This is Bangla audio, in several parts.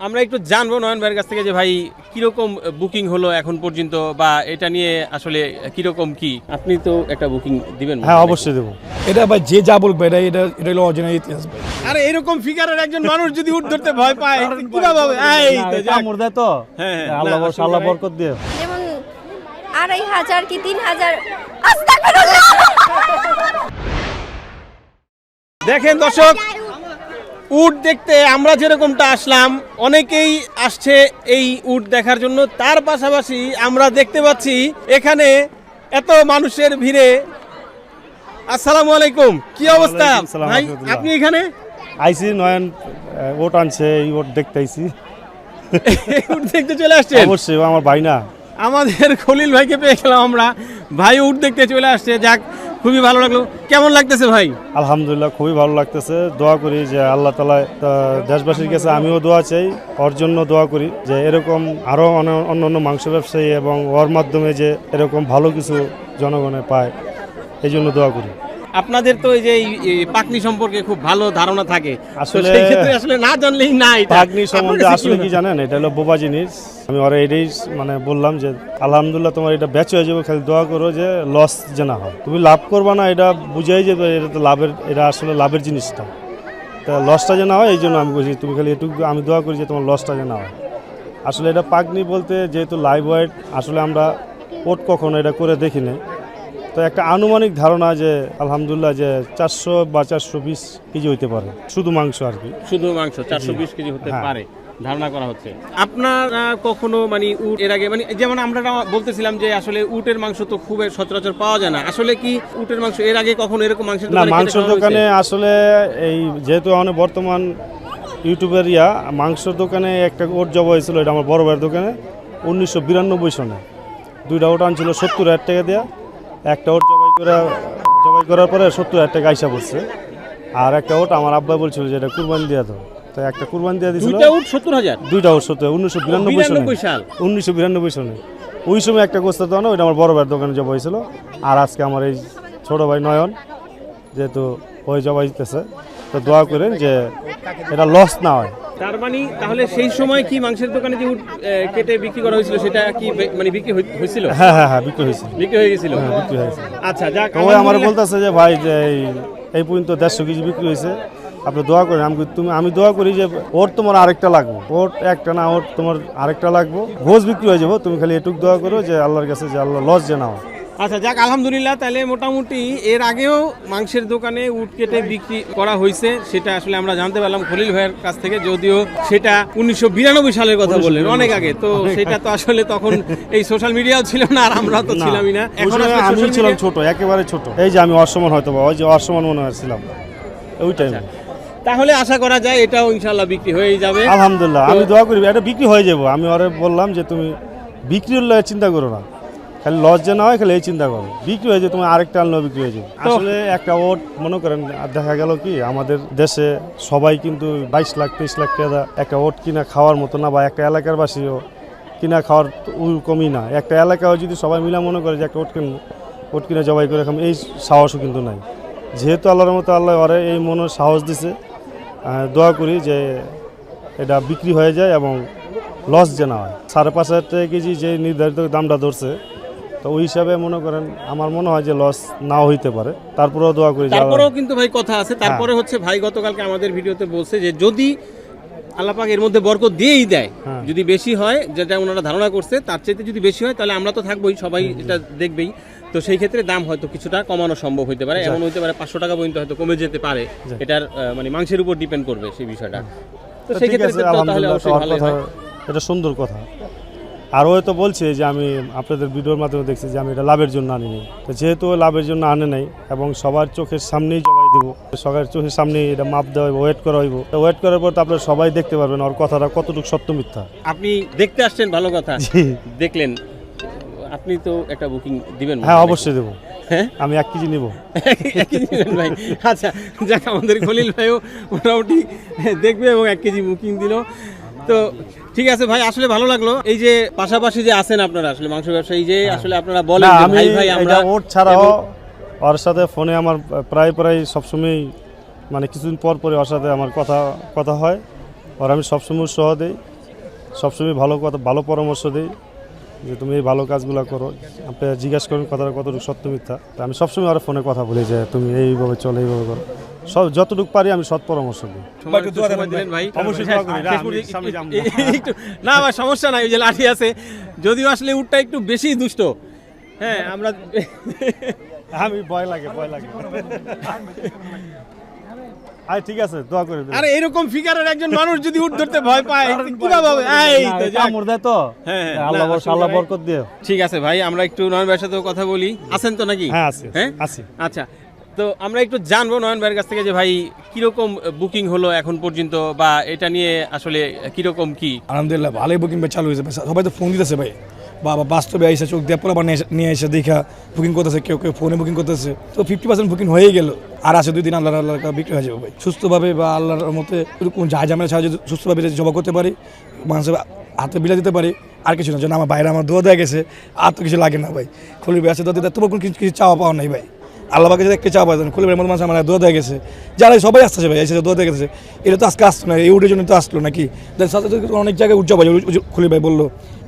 আমরা একটু জানব নয়ন ভাইয়ের কাছ থেকে যে ভাই কীরকম বুকিং হলো এখন পর্যন্ত বা এটা নিয়ে আসলে কীরকম কি? আপনি তো একটা বুকিং দিবেন হ্যাঁ অবশ্যই দেবো। এটা ভাই যে যা বলবে এটা এটা এটা হলো অরিজিনাল ইতিহাস ভাই। আরে এরকম ফিগারের একজন মানুষ যদি উঠ ধরতে ভয় পায় কীভাবে হবে? এই তো। কামড় দেয় তো। হ্যাঁ, হ্যাঁ, আল্লাহ আল্লাহ বরকত দিয়ে যেমন আড়াই হাজার কি তিন হাজার? আস্তাগফিরুল্লাহ! দেখেন দর্শক উট দেখতে আমরা যেরকমটা আসলাম অনেকেই আসছে এই উট দেখার জন্য। তার পাশাপাশি আমরা দেখতে পাচ্ছি এখানে এত মানুষের ভিড়ে। আসসালামু আলাইকুম কি অবস্থা? ভাই আপনি এখানে? আইসি নয়ন ওট আনছে এই ওট দেখতে আইসি উট দেখতে চলে আসছে অবশ্যই আমার ভাই না। আমাদের খলিল ভাইকে পেয়ে গেলাম আমরা। ভাই উট দেখতে চলে আসছে। যাক খুবই ভালো লাগল। কেমন লাগতেছে ভাই? আলহামদুলিল্লাহ, খুবই ভালো লাগতেছে। দোয়া করি যে আল্লাহ তালা দেশবাসীর কাছে আমিও দোয়া চাই, ওর জন্য দোয়া করি যে এরকম আরও অন্য অন্য মাংস ব্যবসায়ী এবং ওর মাধ্যমে যে এরকম ভালো কিছু জনগণে পায়, এই জন্য দোয়া করি। আপনাদের তো এই যে পাকনি সম্পর্কে খুব ভালো ধারণা থাকে। আসলে সেই ক্ষেত্রে আসলে না জানলেই না এটা। পাগনি সম্বন্ধে আসলে কি জানেন? এটা হলো বোবা জিনিস। আমি ওরা এটাই মানে বললাম যে আলহামদুলিল্লাহ তোমার এটা বেচ হয়ে যাবে। খালি দোয়া করো যে লস যে না হয়। তুমি লাভ করবা না এটা বুঝাই যাবে। এটা তো লাভের এটা আসলে লাভের জিনিসটা। তা লসটা যে না হয় এই জন্য আমি বলছি তুমি খালি এটুকু আমি দোয়া করি যে তোমার লসটা যে না হয়। আসলে এটা পাগনি বলতে যেহেতু লাইভ ওয়েট আসলে আমরা ওট কখনো এটা করে দেখি নাই তো একটা আনুমানিক ধারণা যে আলহামদুলিল্লাহ যে চারশো বা চারশো বিশ কেজি হইতে পারে শুধু মাংস আর কি। শুধু মাংস চারশো বিশ কেজি হতে হ্যাঁ। পারে ধারণা করা হচ্ছে। আপনারা কখনো মানে উট এর আগে মানে যেমন আমরা বলতেছিলাম যে আসলে উটের মাংস তো খুব সচরাচর পাওয়া যায় না আসলে কি উটের মাংস এর আগে কখনো এরকম মাংসের না মাংসের দোকানে আসলে এই যেহেতু আমাদের বর্তমান ইউটিউবের ইয়া মাংসের দোকানে একটা ওট জব হয়েছিল এটা আমার বড় ভাইয়ের দোকানে উনিশশো বিরানব্বই সনে। দুইটা ওট আনছিল সত্তর হাজার টাকা দেওয়া একটা ওট জবাই করা জবাই করার পরে সত্তর হাজার টাকা আইসা পড়ছে। আর একটা ওট আমার আব্বা বলছিল যে এটা কুরবানি দিয়ে দাও। তো একটা কুরবানি দিয়ে দিয়েছিল দুইটা উট সত্তর হাজার? দুইটা ওট সত্তর উনিশশো বিরানব্বই সাল। উনিশশো বিরানব্বই সনে। ওই সময় একটা গোস্ত দেওয়া ওইটা আমার বড় ভাইয়ের দোকানে জবাই হয়েছিল আর আজকে আমার এই ছোট ভাই নয়ন যেহেতু ওই জবাই দিতেছে তো দোয়া করেন যে এটা লস না হয়। তার মানে তাহলে সেই সময় কি মাংসের দোকানে যে উট কেটে বিক্রি করা হয়েছিল সেটা কি মানে বিক্রি হয়েছিল? হ্যাঁ হ্যাঁ হ্যাঁ বিক্রি হয়েছে বিক্রি হয়ে গেছিল? হ্যাঁ বিক্রি হয়েছে। আচ্ছা যাক ওই আমার। বলতেছে যে ভাই যে এই- পর্যন্ত দেড়শো কেজি বিক্রি হয়েছে আপনি দোয়া করেন আমি তুমি আমি দোয়া করি যে ওর তোমার আরেকটা লাগবে। ওর একটা না ওর তোমার আরেকটা লাগবো। ঘোষ বিক্রি হয়ে যাব তুমি খালি এটুক দোয়া করো যে আল্লাহর কাছে যে আল্লাহ লস যে না হয় আচ্ছা যাক আলহামদুলিল্লাহ তাহলে মোটামুটি এর আগেও মাংসের দোকানে উট কেটে বিক্রি করা হয়েছে সেটা আসলে আমরা জানতে পারলাম খলিল ভাইয়ের কাছ থেকে যদিও সেটা উনিশশো বিরানব্বই সালের কথা বললেন অনেক আগে। তো সেটা তো আসলে তখন এই সোশ্যাল মিডিয়াও ছিল না আর আমরা তো ছিলামই না। এখন আমি ছিলাম ছোট একেবারে ছোট। এই যে আমি অসমান হয়তো বা ওই যে অসমান মনে হয়েছিলাম ওই টাইমে তাহলে আশা করা যায় এটাও ইনশাল্লাহ বিক্রি হয়ে যাবে। আলহামদুলিল্লাহ আমি দোয়া করি এটা বিক্রি হয়ে যাব। আমি ওরে বললাম যে তুমি বিক্রির চিন্তা করো না। খালি লস যে না হয় খালি এই চিন্তা করো। বিক্রি হয়েছে যাবে তুমি আরেকটা আনলেও বিক্রি হয়ে যাবে আসলে একটা ওট মনে করেন আর দেখা গেল কি আমাদের দেশে সবাই কিন্তু বাইশ লাখ তেইশ লাখ টাকা একটা ওট কিনা খাওয়ার মতো না বা একটা এলাকার বাসীও কিনা খাওয়ার তো ওরকমই না। একটা এলাকাও যদি সবাই মিলে মনে করে যে একটা ওট কিনবো ওট কিনে জবাই করে খাম এই সাহসও কিন্তু নাই। যেহেতু আল্লাহর মতো আল্লাহ ওরে এই মনে সাহস দিছে দোয়া করি যে এটা বিক্রি হয়ে যায় এবং লস যে না হয়। সাড়ে পাঁচ হাজার টাকা কেজি যে নির্ধারিত দামটা ধরছে তো ওই হিসাবে মনে করেন আমার মনে হয় যে লস নাও হইতে পারে। তারপরেও দোয়া করি তারপরেও কিন্তু ভাই কথা আছে। তারপরে হচ্ছে ভাই গতকালকে আমাদের ভিডিওতে বলছে যে যদি আল্লাপাক এর মধ্যে বরকত দিয়েই দেয় হ্যাঁ। যদি বেশি হয় যেটা ওনারা ধারণা করছে তার চাইতে যদি বেশি হয় তাহলে আমরা তো থাকবোই সবাই এটা দেখবেই। তো সেই ক্ষেত্রে দাম হয়তো কিছুটা কমানো সম্ভব হইতে পারে। এমন হতে পারে পাঁচশো টাকা পর্যন্ত হয়তো কমে যেতে পারে। এটার মানে মাংসের উপর ডিপেন্ড করবে সেই বিষয়টা। তো সেই ক্ষেত্রে তাহলে অবশ্যই ভালোই এটা সুন্দর কথা। আর ও তো বলছে যে আমি আপনাদের ভিডিওর মাধ্যমে দেখছি যে আমি এটা লাভের জন্য আনিনি। তো যেহেতু লাভের জন্য আনে নাই এবং সবার চোখের সামনেই জবাই দেবো সবার চোখের সামনেই এটা মাপ দেওয়া হইব ওয়েট করা হইব। তো ওয়েট করার পর তো আপনারা সবাই দেখতে পারবেন ওর কথাটা কতটুকু সত্য মিথ্যা। আপনি দেখতে আসছেন ভালো কথা। দেখলেন আপনি তো একটা বুকিং দিবেন হ্যাঁ অবশ্যই দেবো। হ্যাঁ? আমি এক কেজি নেব। ভাই। আচ্ছা যাক আমাদের খলিল ভাইও মোটামুটি দেখবে এবং এক কেজি বুকিং দিল। তো ঠিক আছে ভাই আসলে ভালো লাগল। এই যে পাশাপাশি যে আছেন আপনারা আসলে মাংস ব্যবসায়ী যে আসলে আপনারা বলেন যে ভাই ভাই আমরা ওট ছাড়াও ওর সাথে ফোনে আমার প্রায় প্রায় সবসময় মানে কিছুদিন পর পরে ওর সাথে আমার কথা কথা হয়। আর আমি সবসময় উৎসাহ দিই সবসময় ভালো কথা ভালো পরামর্শ দিই যে তুমি এই ভালো কাজগুলো করো। আপনি জিজ্ঞাসা করেন কথাটা কতটুকু সত্য মিথ্যা। আমি সবসময় আর ফোনে কথা বলি যে তুমি এইভাবে চলো এইভাবে করো। সব যতটুকু পারি আমি সৎ পরামর্শ দিই। হ্যাঁ। না, শেষ আমি পর্যন্ত সামনে যাব একটু- একটু না ভাই সমস্যা নাই ওই যে লাঠি আছে। যদিও আসলে উটটা একটু বেশি দুষ্ট। হ্যাঁ আমরা আমি ভয় লাগে ভয় লাগে। আরে ঠিক আছে দোয়া করে আরে এরকম ফিগারের একজন মানুষ যদি উট ধরতে ভয় পায় কীভাবে এই তো কামড় দেয় তো। হ্যাঁ, হ্যাঁ, আল্লাহ বর্ষ বরকত ঠিক আছে ভাই আমরা একটু নয়ন ভাইয়ের সাথেও কথা বলি। আছেন তো নাকি? হ্যাঁ আছি। হ্যাঁ? আছি। আচ্ছা তো আমরা একটু জানব নয়ন ভাইয়ের কাছ থেকে যে ভাই, কীরকম বুকিং হলো এখন পর্যন্ত বা এটা নিয়ে আসলে কীরকম কি? আলহামদুলিল্লাহ, ভালোই বুকিং চালু হয়েছে সবাই তো ফোন দিতেছে ভাই। বাবা, বাস্তবে এসে চোখ দিয়ে পোলাবার নিয়ে এসে- দেখা বুকিং করতেছে, কেউ কেউ ফোনে বুকিং করতেছে। তো ফিফটি পার্সেন্ট বুকিং হয়ে গেল। আর আছে দুই দিন আল্লাহ আল্লাহ বিক্রি হয়ে যাবে ভাই। সুস্থভাবে বা আল্লাহর মতে কোনো যায় জামেলা ছাড়া যদি সুস্থভাবে জবা করতে পারি, মানুষের হাতে বিলা দিতে পারি, আর কিছু না। যেন আমার বাইরে আমার দোয়া দেওয়া গেছে, আর তো কিছু লাগে না ভাই। খুলি বেড়াচ্ছে দোয়া দিতে তোমার কোনো কিছু কিছু চাওয়া পাওয়া নাই ভাই। আল্লাহ পাকে একটা চাপ পাওয়া খুলি মানুষ আমার দোয়া দেওয়া গেছে। যারা সবাই আসতেছে ভাই এসে দোয়া দেওয়া গেছে। এটা তো আজকে আসতো না, এই উঠের জন্য তো আসলো নাকি? অনেক জায়গায় উজ্জ্বল ভাই খুলি ভাই বলল,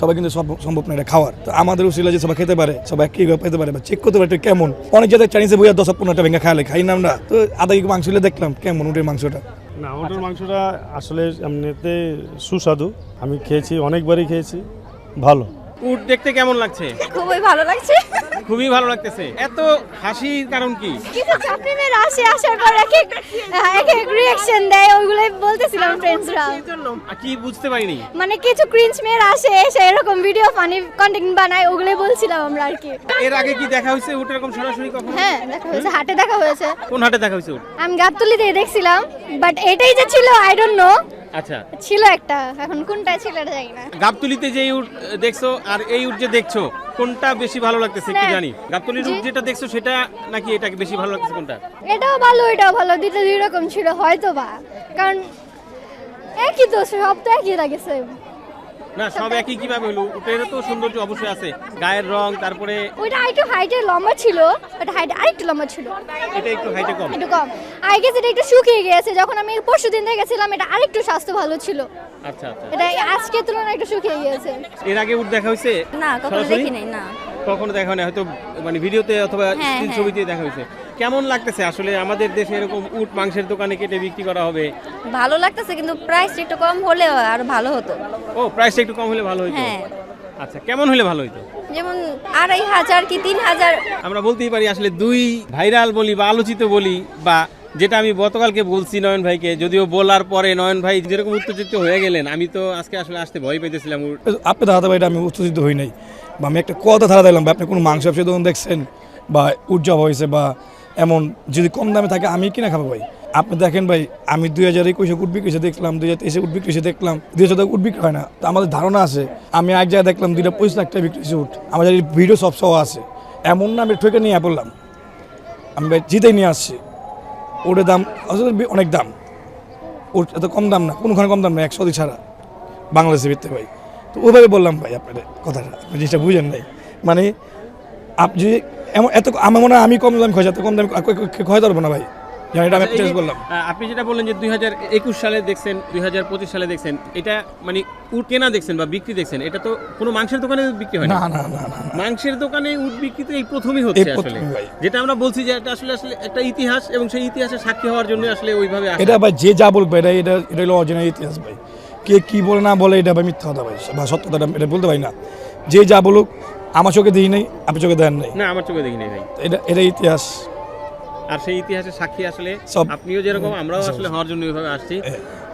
সবাই কিন্তু সব সম্ভব না এটা খাওয়ার। তো আমাদের উচিত যে সবাই খেতে পারে, সবাই কি পেতে পারে, বা চেক করতে পারে কেমন। অনেক জায়গায় চাইনিজে বইয়া দশ পনেরোটা ভেঙে খাইলে খাই না আমরা তো আধা কি মাংস দেখলাম, কেমন উঠের মাংসটা? না ওটার মাংসটা আসলে এমনিতে সুস্বাদু। আমি খেয়েছি, অনেকবারই খেয়েছি, ভালো। উট দেখতে কেমন লাগছে? খুবই ভালো লাগছে। খুবই ভালো লাগতেছে। এত হাসির কারণ কি? কিছু চাকরিদের আসে আসার পর এক এক এক এক রিয়াকশন দেয় ওইগুলোই বলতেছিলাম ফ্রেন্ডসরা কি বুঝতে পারিনি। মানে কিছু মেয়ের আসে এসে এরকম ভিডিও ফানি কন্টেন্ট বানায় ওগুলোই বলছিলাম আমরা আর কি। এর আগে কি দেখা হয়েছে উট এরকম সরাসরি কখন? হ্যাঁ দেখা হয়েছে হাটে দেখা হয়েছে। কোন হাটে দেখা হয়েছে উট? আমি গাবতলিতে দেখছিলাম বাট এটাই যে ছিল আই ডোন্ট নো আচ্ছা। ছিল একটা এখন কোনটা ছিল এটা জানি না। গাবতুলিতে যে উট দেখছ আর এই উট যে দেখছ কোনটা বেশি ভালো লাগতেছে একটু হ্যাঁ। জানি? গাবতুলির উট যেটা দেখছ সেটা নাকি এটা বেশি ভালো লাগতেছে কোনটা? এটাও ভালো এটাও ভালো দুটো দুই রকম ছিল হয়তো বা কারণ একই তো সব তো একই লাগেছে না সব একই কীভাবে হলো? উটের তো সৌন্দর্য অবশ্যই আছে। গায়ের রং তারপরে ওইটা আরেকটু হাইটে লম্বা ছিল ওটা হাইট আরেকটু লম্বা ছিল। এটা একটু হাইটে কম। একটু কম। আই গেছে এটা একটু শুকিয়ে গিয়েছে যখন আমি পরশু দিন দেখেছিলাম এটা আরেকটু স্বাস্থ্য ভালো ছিল। আচ্ছা আচ্ছা। এটা আজকের তুলনায় একটু শুকিয়ে গিয়েছে। এর আগে উট দেখা হয়েছে? না কখনো? দেখি নাই না। কখনো দেখা হয় না হয়তো মানে ভিডিওতে অথবা হ্যাঁ, স্ক্রিন হ্যাঁ। ছবিতে দেখা হয়েছে। কেমন লাগতেছে? আসলে আমাদের দেশে এরকম উট মাংসের দোকানে কেটে বিক্রি করা হবে। ভালো লাগতেছে কিন্তু প্রাইসটা একটু কম হলে আর ভালো হতো। ও প্রাইসটা একটু কম হলে ভালো হতো হ্যাঁ। আচ্ছা কেমন হলে ভালো হতো যেমন আড়াই হাজার কি তিন হাজার। আমরা বলতেই পারি আসলে দুই ভাইরাল বলি বা আলোচিত বলি বা যেটা আমি গতকালকে বলছি নয়ন ভাইকে যদিও বলার পরে নয়ন ভাই যেরকম উত্তেজিত হয়ে গেলেন আমি তো আজকে আসলে আসতে ভয় পেতেছিলাম আপনি ধারাতে ভাই এটা আমি উত্তেজিত হই নাই। বা আমি একটা কথা ধারা দিলাম বা আপনি কোনো মাংস ব্যবসা দোকান দেখছেন? বা উজ্জ্বল হয়েছে বা এমন যদি কম দামে থাকে, আমি কিনা খাব ভাই। আপনি দেখেন ভাই, আমি দুই হাজার একুশে উঠ বিক্রি দেখলাম। দুই হাজার তেইশে উঠ বিক্রি দেখলাম। দুই হাজার উঠ বিক্রি হয় না। তো আমাদের ধারণা আছে, আমি এক জায়গায় দেখলাম দুইটা পঁচিশ লাখ টাকা বিক্রি উঠ আমাদের ভিডিও সব সহ আছে। এমন না, আমি ঠকে নিয়ে পড়লাম। আমি ভাই জিতেই নিয়ে আসছি। ওটার দাম আসলে অনেক দাম। ওর এত কম দাম না, কোনোখানে কম দাম না, একশো ছাড়া। বাংলাদেশে ভিত্তি ভাই। তো ওইভাবে বললাম ভাই আপনাদের কথাটা। আপনি জিনিসটা বুঝেন নাই। মানে আপনি এমন এত আমার মনে হয় আমি কম দাম খোঁজ কম দাম খোঁজ পারব না ভাই। এটা আমি করলাম। আপনি যেটা বললেন যে দুই হাজার একুশ সালে দেখছেন দুই হাজার পঁচিশ সালে দেখছেন এটা মানে উট কেনা দেখছেন বা বিক্রি দেখছেন এটা তো কোনো মাংসের দোকানে বিক্রি হয় না? না না। মাংসের দোকানে উট বিক্রি তো এই প্রথমই হচ্ছে আসলে। ভাই। যেটা আমরা বলছি যে এটা আসলে আসলে একটা ইতিহাস এবং সেই ইতিহাসের সাক্ষী হওয়ার জন্য আসলে ওইভাবে এটা ভাই যে যা বলবে এটা এটা এটা হলো অরিজিনাল ইতিহাস ভাই। কে কি বলে না বলে এটা ভাই মিথ্যা কথা ভাই। বা সত্যতা এটা বলতে পারি না। যে যা বলুক আমার চোখে দিই নাই আপনি চোখে দেন নাই? না আমার চোখে দেখিনি ভাই। এটা এটা ইতিহাস। আর সেই ইতিহাসের সাক্ষী আসলে আপনিও যেরকম আমরাও আসলে হওয়ার জন্য ওইভাবে আসছি।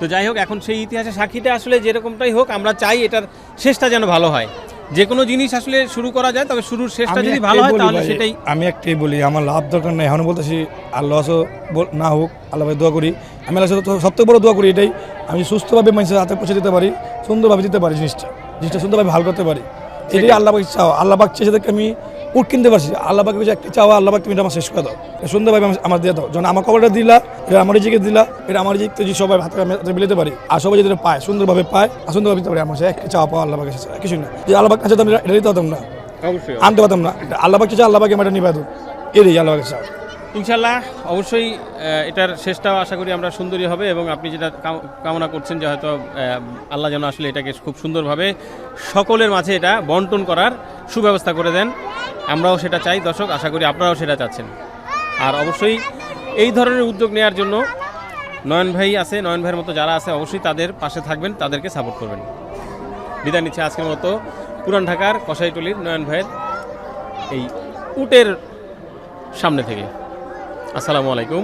তো যাই হোক এখন সেই ইতিহাসের সাক্ষীটা আসলে যেরকমটাই হোক আমরা চাই এটার শেষটা যেন ভালো হয়। যে কোনো জিনিস আসলে শুরু করা যায় তবে শুরুর শেষটা যদি ভালো হয় তাহলে সেটাই আমি একটাই বলি আমার লাভ দরকার নেই এখনও বলতেছি আল্লাহ আসো না হোক আল্লাহ দোয়া করি। আমি আল্লাহ সাথে সবথেকে বড় দোয়া করি এটাই আমি সুস্থভাবে মানুষের হাতে পৌঁছে দিতে পারি সুন্দরভাবে দিতে পারি জিনিসটা জিনিসটা সুন্দরভাবে ভালো করতে পারি। এটাই আল্লাহ চাওয়া। চাও আল্লাহ পাক চেয়ে আমি উঠ কিনতে পারছি। আল্লাহ পাক বলছে একটা চাওয়া আল্লাহ পাক তুমি এটা আমার শেষ করে দাও। সুন্দর সুন্দরভাবে আমার- আমার দিয়ে দাও। যখন আমার কবরটা দিলা এটা আমার জিকে দিলা এটা আমার জিকে যদি সবাই হাতে মিলাতে পারি। আর সবাই যদি পায় সুন্দরভাবে পায় আর সুন্দরভাবে দিতে পারি আমার সাথে একটা চাওয়া পাওয়া আল্লাহ পাকের কাছে কিছু না। যে আল্লাহ পাক আমি এটা দিতে পারতাম না। আনতে পারতাম না। আল্লাহ চেয়ে চাই আল্লাহ পাকে আমি এটা নিবে দাও এটাই আল্লাহ চাওয়া। চাও ইনশাল্লাহ অবশ্যই এটার শেষটাও আশা করি আমরা সুন্দরী হবে এবং আপনি যেটা কামনা করছেন যে হয়তো আল্লাহ যেন আসলে এটাকে খুব সুন্দরভাবে সকলের মাঝে এটা বন্টন করার সুব্যবস্থা করে দেন। আমরাও সেটা চাই। দর্শক, আশা করি আপনারাও সেটা চাচ্ছেন। আর অবশ্যই, এই ধরনের উদ্যোগ নেওয়ার জন্য নয়ন ভাই আছে, নয়ন ভাইয়ের মতো যারা আছে, অবশ্যই তাদের পাশে থাকবেন, তাদেরকে সাপোর্ট করবেন। বিদায় নিচ্ছে আজকের মতো পুরান ঢাকার কসাইটলির নয়ন ভাইয়ের এই উটের সামনে থেকে। আসসালামু আলাইকুম।